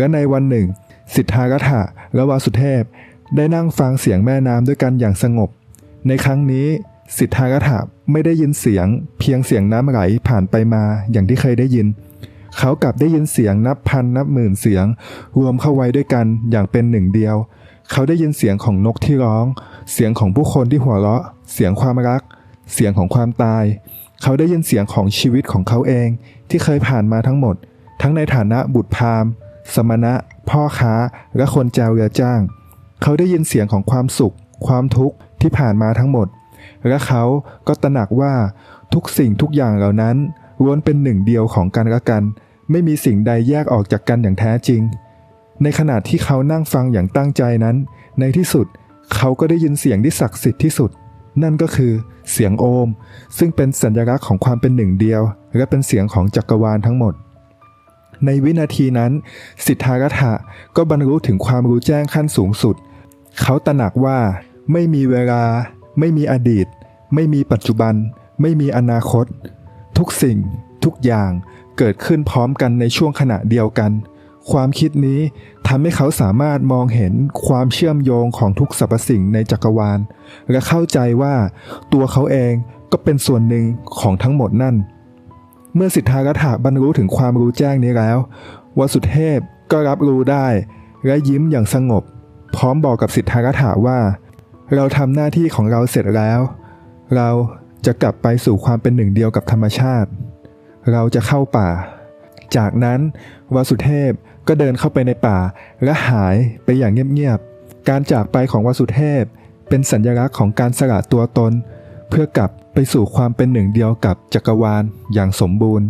และในวันหนึ่ง สิทธารัฐะและวาสุเทพ ได้นั่งฟังเสียงแม่น้ำด้วยกันอย่างสงบ ในครั้งนี้สิทธารัฐะไม่ได้ยินเสียง เพียงเสียงน้ำไหลผ่านไปมาอย่างที่เคยได้ยิน เขากลับได้ยินเสียงนับพันนับหมื่นเสียง รวมเข้าไว้ด้วยกันอย่างเป็นหนึ่งเดียว เขาได้ยินเสียงของนกที่ร้อง เสียงของผู้คนที่หัวเราะ เสียงความรัก เสียงของความตาย เขาได้ยินเสียงของชีวิตของเขาเองที่เคยผ่านมาทั้งหมด ทั้งในฐานะบุตรพราหมณ์ สมณะ พ่อค้า และคนแจวเรือจ้าง เขาได้ยินเสียงของความสุข ความทุกข์ที่ผ่านมาทั้งหมด และเขาก็ตระหนักว่าทุกสิ่งทุกอย่างเหล่านั้นล้วนเป็นหนึ่งเดียวของกันและกัน ไม่มีสิ่งใดแยกออกจากกันอย่างแท้จริง ในขณะที่เขานั่งฟังอย่างตั้งใจนั้น ในที่สุดเขาก็ได้ยินเสียงที่ศักดิ์สิทธิ์ที่สุด นั่นก็คือเสียงโอม ซึ่งเป็นสัญลักษณ์ของความเป็นหนึ่งเดียว และเป็นเสียงของจักรวาลทั้งหมด ในวินาทีนั้น สิทธารัฐะก็บรรลุถึงความรู้แจ้งขั้นสูงสุด เขาตระหนักว่า ไม่มีเวลา ไม่มีอดีต ไม่มีปัจจุบัน ไม่มีอนาคต ทุกสิ่ง ทุกอย่างเกิดขึ้นพร้อมกันในช่วงขณะเดียวกัน ความคิดนี้ทำให้เขาสามารถมองเห็นความเชื่อมโยงของทุกสรรพสิ่งในจักรวาล และเข้าใจว่าตัวเขาเองก็เป็นส่วนหนึ่งของทั้งหมดนั่น เมื่อสิทธารัฐะบรรลุถึงความรู้แจ้งนี้แล้ววสุเทพก็รับรู้ได้ และยิ้มอย่างสงบ พร้อมบอกกับสิทธารัฐะว่า เราทำหน้าที่ของเราเสร็จแล้ว เราจะกลับไปสู่ความเป็นหนึ่งเดียวกับธรรมชาติ เราจะเข้าป่า จากนั้นวสุเทพก็เดินเข้าไปในป่าและหายไปอย่างเงียบๆการจากไปของวสุเทพเป็นสัญลักษณ์ของการสละตัวตน เพื่อกลับไปสู่ความเป็นหนึ่งเดียวกับจักรวาลอย่างสมบูรณ์